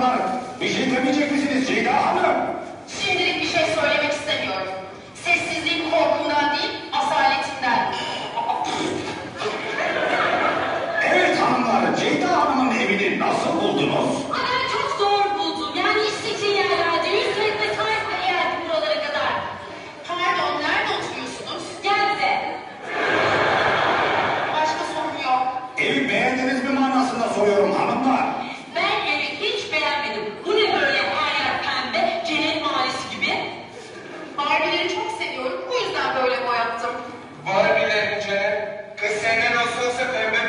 Hanımlar, bizi temizleyecek şey misiniz Ceyda Hanım? Barbie'leri çok seviyorum. O yüzden böyle boyattım. Barbie'leri. Kız senden nasıl olsa pembe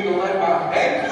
to live my back.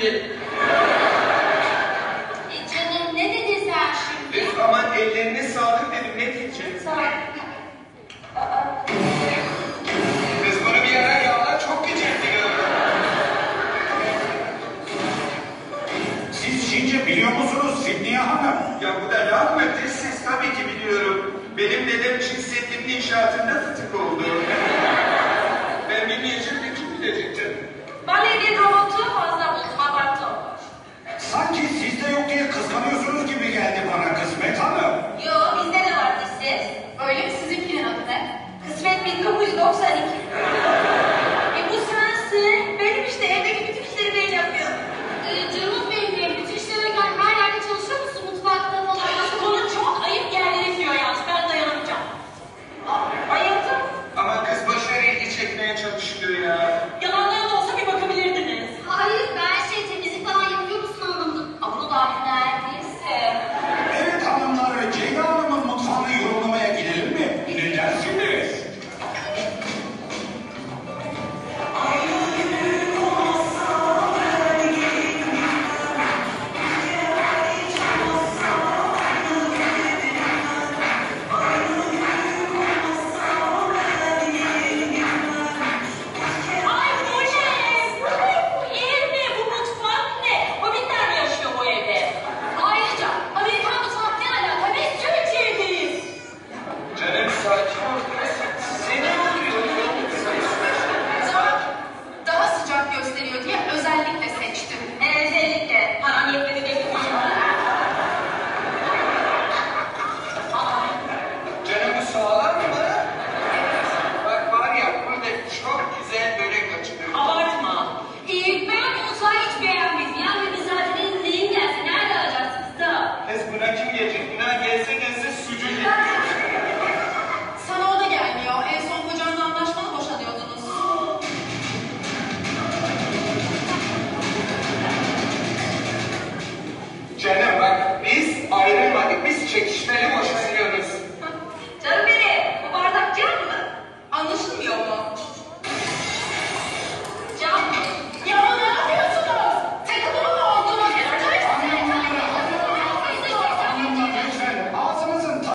immediate senin, kapıcı 92.